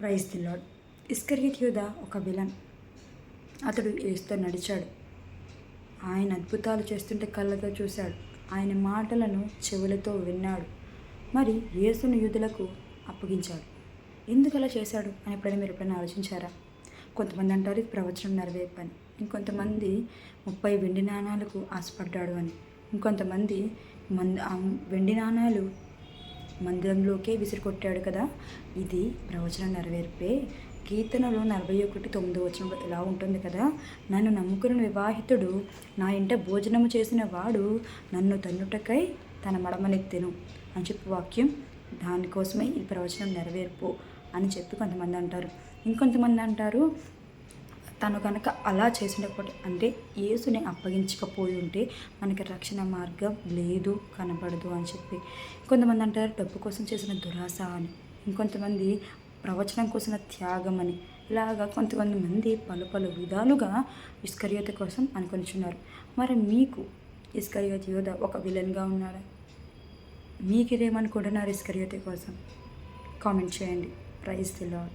Praise the lord ఇస్కరియత్ ఒక villain. అతడు ఏసుతో నడిచాడు. ఆయన అద్భుతాలు చేస్తుంటే కళ్ళతో చూశాడు. ఆయన మాటలను చెవులతో విన్నాడు. మరి యేసును యూదులకు అప్పగించాడు. ఎందుకు అలా చేశాడు అని ఎప్పుడైనా మీరు ఎప్పుడైనా ఆలోచించారా? కొంతమంది అంటారు ఇది ప్రవచనం నెరవేర్పు అని. ఇంకొంతమంది ముప్పై వెండి నాణాలకు ఆశపడ్డాడు అని. ఇంకొంతమంది మంది వెండి నాణాలు మందిరంలోకే విసిరికొట్టాడు కదా. ఇది ప్రవచనం నెరవేర్పే. కీర్తనలో నలభై ఒకటి తొమ్మిది వచనంలో ఇలా ఉంటుంది కదా. నన్ను నమ్ముకున్న వివాహితుడు నా ఇంట భోజనము చేసిన వాడు నన్ను తన్నుటకై తన మడమనెత్తెను అని చెప్పి వాక్యం. దానికోసమే ఈ ప్రవచనం నెరవేర్పు అని చెప్పి కొంతమంది అంటారు. ఇంకొంతమంది అంటారు తను కనుక అలా చేసినప్పుడు అంటే యేసుని అప్పగించకపోయి ఉంటే మనకి రక్షణ మార్గం లేదు కనబడదు అని చెప్పి. కొంతమంది అంటారు డబ్బు కోసం చేసిన దురాశ అని ఇంకొంతమంది ప్రవచనం కోసం త్యాగం అని. ఇలాగా కొంతమంది మంది పలు పలు విధాలుగా ఇస్కరియోత కోసం అనుకొనిచున్నారు. మరి మీకు ఇస్కరియోత యోధ ఒక విలన్గా ఉన్నారా మీకు ఇదేమనుకుంటున్నారు ఇస్కరియోత కోసం? కామెంట్ చేయండి. Praise the lot